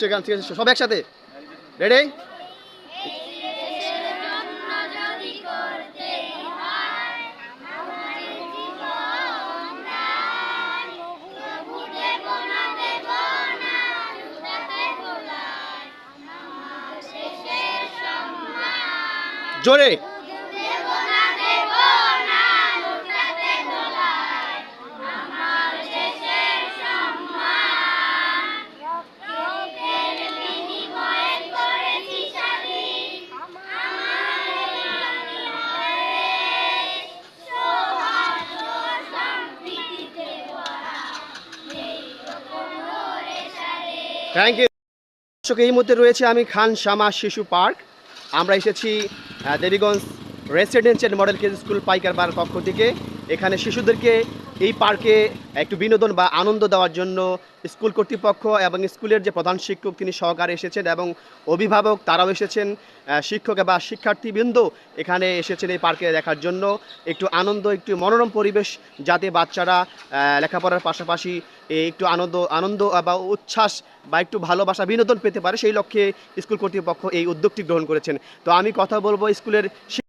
সেখান থেকে সব একসাথে? রেডি জোরে। থ্যাংক ইউ দর্শক, এই মুহূর্তে রয়েছে আমি খান শামা শিশু পার্ক। আমরা এসেছি Debiganj residential model KG school পাইকার বার পক্ষ থেকে। এখানে শিশুদেরকে এই পার্কে একটু বিনোদন বা আনন্দ দেওয়ার জন্য স্কুল কর্তৃপক্ষ এবং স্কুলের যে প্রধান শিক্ষক তিনি সহকারে এসেছেন এবং অভিভাবক তারাও এসেছেন শিক্ষক বা শিক্ষার্থীবৃন্দ এখানে এসেছেন এই পার্কে দেখার জন্য। একটু আনন্দ, একটু মনোরম পরিবেশ যাতে বাচ্চারা লেখাপড়ার পাশাপাশি একটু আনন্দ আনন্দ বা উচ্ছ্বাস বা একটু ভালোবাসা, বিনোদন পেতে পারে, সেই লক্ষ্যে স্কুল কর্তৃপক্ষ এই উদ্যোগটি গ্রহণ করেছেন। তো আমি কথা বলব স্কুলের